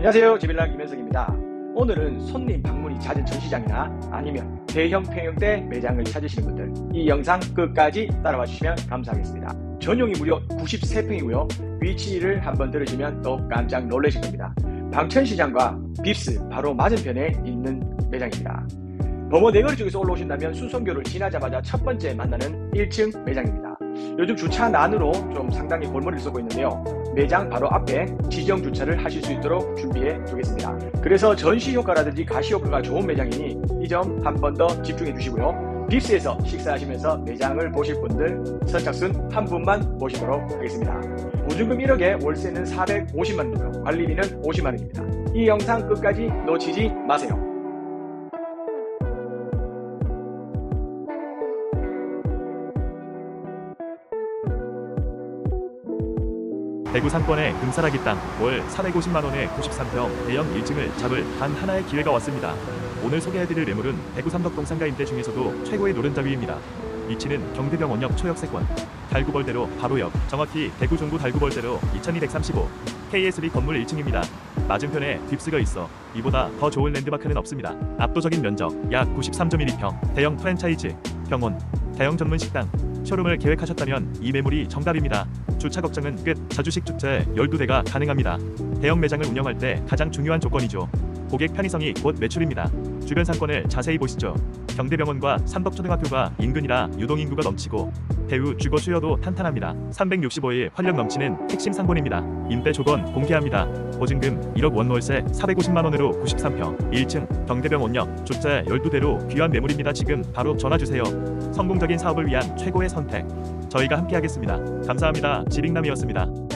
안녕하세요. 지빌랑 김현석입니다. 오늘은 손님 방문이 잦은 전시장이나 아니면 대형 평형대 매장을 찾으시는 분들 이 영상 끝까지 따라와 주시면 감사하겠습니다. 전용이 무려 93평이고요. 위치를 한번 들으시면 또 깜짝 놀라실 겁니다. 방천시장과 빕스 바로 맞은편에 있는 매장입니다. 범어 내거리 쪽에서 올라오신다면 수성교를 지나자마자 첫 번째 만나는 1층 매장입니다. 요즘 주차 난으로 좀 상당히 골머리를 쏘고 있는데요. 매장 바로 앞에 지정 주차를 하실 수 있도록 준비해 두겠습니다. 그래서 전시 효과라든지 가시 효과가 좋은 매장이니 이 점 한 번 더 집중해 주시고요. 빕스에서 식사하시면서 매장을 보실 분들 선착순 한 분만 모시도록 하겠습니다. 보증금 1억에 월세는 450만 원이고요. 관리비는 50만 원입니다. 이 영상 끝까지 놓치지 마세요. 대구 상권의 금사라기 땅 월 450만원의 93평 대형 1층을 잡을 단 하나의 기회가 왔습니다. 오늘 소개해드릴 매물은 대구 삼덕동 상가 임대 중에서도 최고의 노른자위입니다. 위치는 경대병원역 초역세권 달구벌대로 바로역 정확히 대구 중구 달구벌대로 2235 KSB 건물 1층입니다. 맞은편에 빕스가 있어 이보다 더 좋은 랜드마크는 없습니다. 압도적인 면적 약 93.12평 대형 프랜차이즈 병원 대형 전문 식당 쇼룸을 계획하셨다면 이 매물이 정답입니다. 주차 걱정은 끝. 자주식 주차 12대가 가능합니다. 대형 매장을 운영할 때 가장 중요한 조건이죠. 고객 편의성이 곧 매출입니다. 주변 상권을 자세히 보시죠. 경대병원과 삼덕초등학교가 인근이라 유동인구가 넘치고 배우 주거 수요도 탄탄합니다. 365일 활력 넘치는 핵심 상권입니다. 임대 조건 공개합니다. 보증금 1억 원 월세 450만 원으로 93평 1층 경대병원역 주차 12대로 귀한 매물입니다. 지금 바로 전화 주세요. 성공적인 사업을 위한 최고의 선택. 저희가 함께 하겠습니다. 감사합니다. 지링남이었습니다.